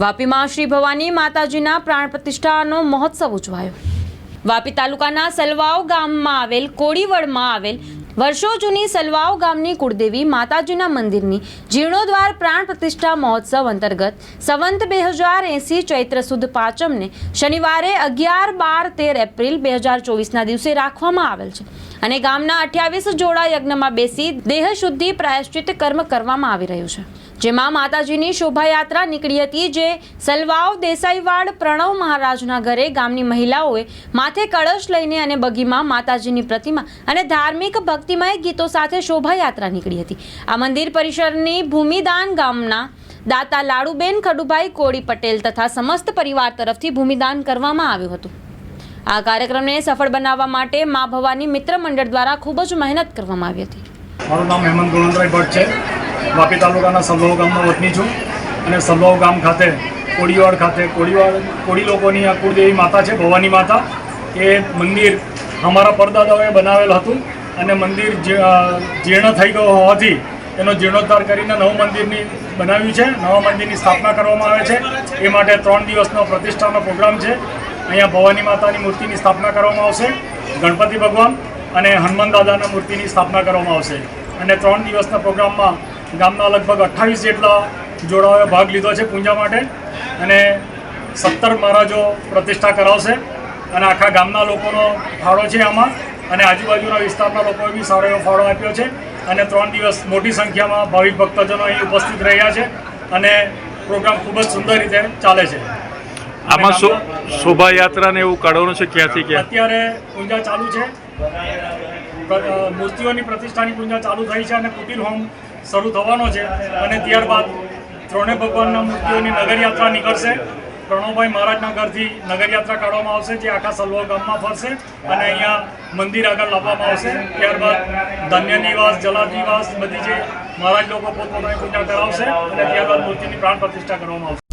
વાપીમાં શ્રી ભવાની માતાજીના પ્રાણ પ્રતિષ્ઠાનો મહોત્સવ ઉજવાયો. વાપી તાલુકાના સલવાવ ગામમાં આવેલ, કોડીવડમાં આવેલ, વર્ષો જૂની સલવાવ ગામની કુળદેવી માતાજીના મંદિરની જીર્ણોદ્વાર પ્રાણ પ્રતિષ્ઠા મહોત્સવ અંતર્ગત સંવંત બે હજાર એંસી ચૈત્ર સુદ પાંચમને શનિવારે અગિયાર બાર તેર એપ્રિલ બે હજાર ચોવીસના દિવસે રાખવામાં આવેલ છે અને ગામના અઠ્યાવીસ જોડા યજ્ઞમાં બેસી દેહ શુદ્ધિ પ્રાયશ્ચિત કર્મ કરવામાં આવી રહ્યું છે. જેમાં માતાજીની શોભાયાત્રા નીકળી હતી જે સલવાવ, દેસાઈવાડ, પ્રણવ મહારાજના ઘરે ગામની મહિલાઓએ માથે કળશ લઈને અને બગીમાં માતાજીની પ્રતિમા અને ધાર્મિક ભક્તિમય ગીતો સાથે શોભાયાત્રા નીકળી હતી. આ મંદિર પરિસરની ભૂમિદાન ગામના દાતા લાડુબેન ખડુભાઈ કોળી પટેલ તથા સમસ્ત પરિવાર તરફથી ભૂમિદાન કરવામાં આવ્યું હતું. આ કાર્યક્રમને સફળ બનાવવા માટે મા ભવાની મિત્ર મંડળ દ્વારા ખૂબ જ મહેનત કરવામાં આવી હતી. મારું નામ હેમંત ગુણવંતરાય ભટ્ટ છે. વાપી તાલુકાના સલવાવ ગામનો વતની છું અને સલવાવ ગામ ખાતે કોડીવાડ ખાતે કોડીવાડ કોડી લોકોની આ કુળદેવી માતા છે, ભવાની માતા, એ મંદિર અમારા પરદાદાઓએ બનાવેલ હતું અને મંદિર જીર્ણ થઈ ગયો હોવાથી એનો જીર્ણોદ્ધાર કરીને નવું મંદિરની બનાવ્યું છે, નવા મંદિરની સ્થાપના કરવામાં આવે છે. એ માટે ત્રણ દિવસનો પ્રતિષ્ઠાનો પ્રોગ્રામ છે. અહીંયા ભવાની માતાની મૂર્તિની સ્થાપના કરવામાં આવશે, ગણપતિ ભગવાન અને હનુમાન દાદાના મૂર્તિની સ્થાપના કરવામાં આવશે. અને ત્રણ દિવસના પ્રોગ્રામમાં ગામના લગભગ અઠ્ઠાવીસ જેટલા જોડાઓએ ભાગ લીધો છે પૂજા માટે અને સત્તર મહારાજો પ્રતિષ્ઠા કરાવશે અને આખા ગામના લોકોનો ફાળો છે આમાં અને આજુબાજુના વિસ્તારના લોકોએ બી સારો એવો ફાળો આપ્યો છે અને ત્રણ દિવસ મોટી સંખ્યામાં ભાવિક ભક્તજનો અહીં ઉપસ્થિત રહ્યા છે અને પ્રોગ્રામ ખૂબ જ સુંદર રીતે ચાલે છે. આમાં શો- શોભાયાત્રા ને એવું કાઢવાનું છે ક્યાંથી ક્યાં? અત્યારે પૂજા ચાલુ છે. મૂર્તિઓની પ્રતિષ્ઠાની પૂજા ચાલુ થઈ છે અને કુટીર હોમ શરૂ થવાનો છે અને ત્યારબાદ ત્રણે ભગવાનના મૂર્તિઓની નગરયાત્રા નીકળશે. પ્રણવભાઈ મહારાજના ઘરથી નગરયાત્રા કાઢવામાં આવશે, જે આખા સલવો ગામમાં ફરશે અને અહીંયા મંદિર આગળ લાવવામાં આવશે. ત્યારબાદ ધન્ય નિવાસ જલાદિવાસ બધી જે મહારાજ લોકો પોતપોતાની પૂજા કરાવશે અને ત્યારબાદ મૂર્તિની પ્રાણ પ્રતિષ્ઠા કરવામાં આવશે.